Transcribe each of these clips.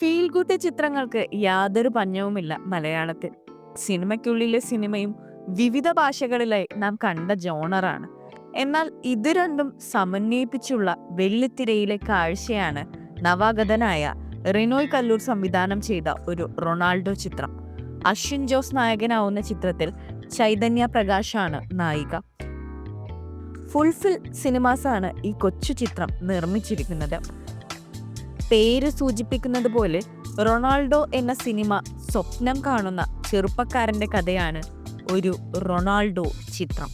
Feel good ചിത്രങ്ങൾക്ക് യാതൊരു പഞ്ഞവുമില്ല മലയാളത്തിൽ. സിനിമയ്ക്കുള്ളിലെ സിനിമയും വിവിധ ഭാഷകളിലായി നാം കണ്ട ജോണറാണ്. എന്നാൽ ഇത് രണ്ടും സമന്വയിപ്പിച്ചുള്ള വെള്ളിത്തിരയിലെ കാഴ്ചയാണ് നവാഗതനായ റിനോയ് കല്ലൂർ സംവിധാനം ചെയ്ത ഒരു റൊണാൾഡോ ചിത്രം. അശ്വിൻ ജോസ് നായകനാവുന്ന ചിത്രത്തിൽ ചൈതന്യ പ്രകാശാണ് നായിക. ഫുൾഫിൽ സിനിമാസാണ് ഈ കൊച്ചു ചിത്രം നിർമ്മിച്ചിരിക്കുന്നത്. പേര് സൂചിപ്പിക്കുന്നത് പോലെ റൊണാൾഡോ എന്ന സിനിമ സ്വപ്നം കാണുന്ന ചെറുപ്പക്കാരന്റെ കഥയാണ് ഒരു റൊണാൾഡോ ചിത്രം.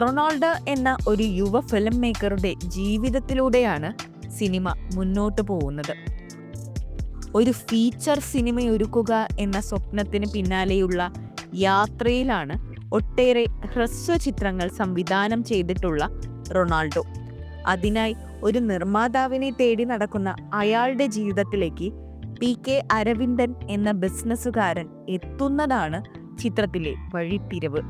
റൊണാൾഡോ എന്ന ഒരു യുവ ഫിലിം മേക്കറുടെ ജീവിതത്തിലൂടെയാണ് സിനിമ മുന്നോട്ട് പോകുന്നത്. ഒരു ഫീച്ചർ സിനിമ ഒരുക്കുക എന്ന സ്വപ്നത്തിന് പിന്നാലെയുള്ള യാത്രയിലാണ് ഒട്ടേറെ ഹ്രസ്വ ചിത്രങ്ങൾ സംവിധാനം ചെയ്തിട്ടുള്ള റൊണാൾഡോ. അതിനായി ഒരു നിർമ്മാതാവിനെ തേടി നടക്കുന്ന അയാളുടെ ജീവിതത്തിലേക്ക് പി കെ അരവിന്ദൻ എന്ന ബിസിനസ്സുകാരൻ എത്തുന്നതാണ് ചിത്രത്തിലെ വഴിത്തിരിവ്.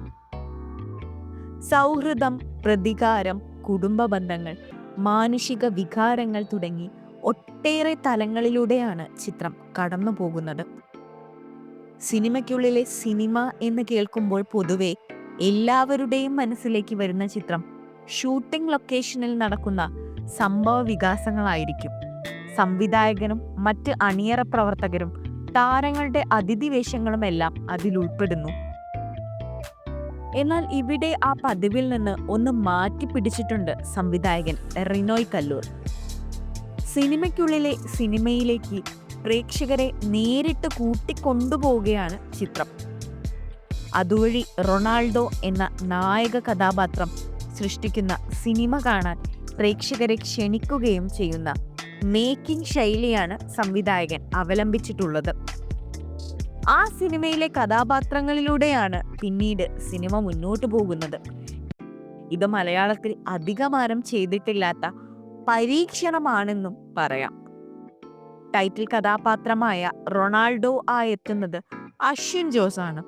സൗഹൃദം പ്രതികാരം കുടുംബ ബന്ധങ്ങൾ മാനുഷിക വികാരങ്ങൾ തുടങ്ങി ഒട്ടേറെ തലങ്ങളിലൂടെയാണ് ചിത്രം കടന്നു പോകുന്നത്. സിനിമയ്ക്കുള്ളിലെ സിനിമ എന്ന് കേൾക്കുമ്പോൾ പൊതുവെ എല്ലാവരുടെയും മനസ്സിലേക്ക് വരുന്ന ചിത്രം ഷൂട്ടിംഗ് ലൊക്കേഷനിൽ നടക്കുന്ന സംഭവ വികാസങ്ങളായിരിക്കും. സംവിധായകനും മറ്റ് അണിയറ പ്രവർത്തകരും താരങ്ങളുടെ അതിഥിവേഷങ്ങളും എല്ലാം അതിൽ ഉൾപ്പെടുന്നു. എന്നാൽ ഇവിടെ ആ പതിവിൽ നിന്ന് ഒന്ന് മാറ്റി പിടിച്ചിട്ടുണ്ട് സംവിധായകൻ റിനോയ് കല്ലൂർ. സിനിമയ്ക്കുള്ളിലെ സിനിമയിലേക്ക് പ്രേക്ഷകരെ നേരിട്ട് കൂട്ടിക്കൊണ്ടുപോവുകയാണ് ചിത്രം. അതുവഴി റൊണാൾഡോ എന്ന നായക കഥാപാത്രം സൃഷ്ടിക്കുന്ന സിനിമ കാണാൻ പ്രേക്ഷകരെ ക്ഷണിക്കുകയും ചെയ്യുന്ന മേക്കിംഗ് ശൈലിയാണ് സംവിധായകൻ അവലംബിച്ചിട്ടുള്ളത്. ആ സിനിമയിലെ കഥാപാത്രങ്ങളിലൂടെയാണ് പിന്നീട് സിനിമ മുന്നോട്ടു പോകുന്നത്. ഇത് മലയാളത്തിൽ അധികമാരം ചെയ്തിട്ടില്ലാത്ത പരീക്ഷണമാണെന്നും പറയാം. ടൈറ്റിൽ കഥാപാത്രമായ റൊണാൾഡോ ആയെത്തുന്നത് അശ്വിൻ ജോസാണ്.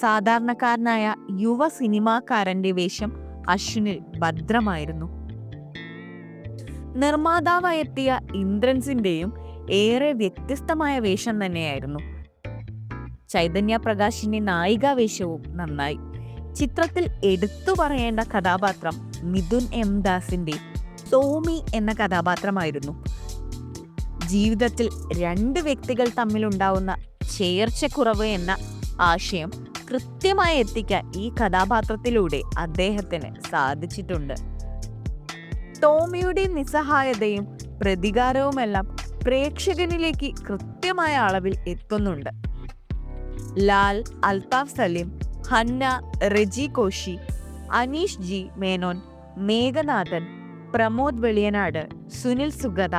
സാധാരണക്കാരനായ യുവ സിനിമാക്കാരന്റെ വേഷം അശ്വിനിൽ ഭദ്രമായിരുന്നു. നിർമ്മാതാവായെത്തിയ ഇന്ദ്രൻസിന്റെയും ഏറെ വ്യത്യസ്തമായ വേഷം തന്നെയായിരുന്നു. ചൈതന്യ പ്രകാശിന്റെ നായികാവേഷവും നന്നായി. ചിത്രത്തിൽ എടുത്തു പറയേണ്ട കഥാപാത്രം മിഥുൻ എം ദാസിന്റെ സോമി എന്ന കഥാപാത്രമായിരുന്നു. ജീവിതത്തിൽ രണ്ട് വ്യക്തികൾ തമ്മിലുണ്ടാവുന്ന ചേർച്ചക്കുറവ് എന്ന ആശയം കൃത്യമായി എത്തിക്കാൻ ഈ കഥാപാത്രത്തിലൂടെ അദ്ദേഹത്തിന് സാധിച്ചിട്ടുണ്ട്. ടോമിയുടെ നിസ്സഹായതയും പ്രതികാരവുമെല്ലാം പ്രേക്ഷകനിലേക്ക് കൃത്യമായ അളവിൽ എത്തുന്നുണ്ട്. Lal Althaf Salim Hanna Reji Koshy Aneesh G Menon Meghanathan Pramod Veliyanad Sunil Sugatha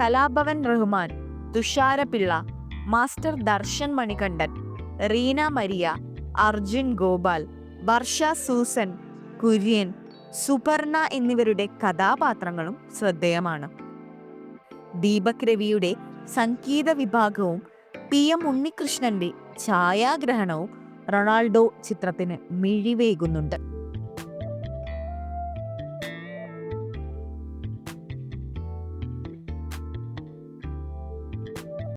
Kalabhavan Rahman Thushara Pillai master Darshan Manikandan Reena Maria Arjun Gopal Varsha Susan Kurian Suparna എന്നിവരുടെ കഥാപാത്രങ്ങളും ശ്രദ്ധേയമാണ്. ദീപക് രവിയുടെ സംഗീത വിഭാഗവും പി എം ഉണ്ണികൃഷ്ണന്റെ ഛായാഗ്രഹണവും Ronaldo ചിത്രത്തിന് മിഴിവേകുന്നുണ്ട്.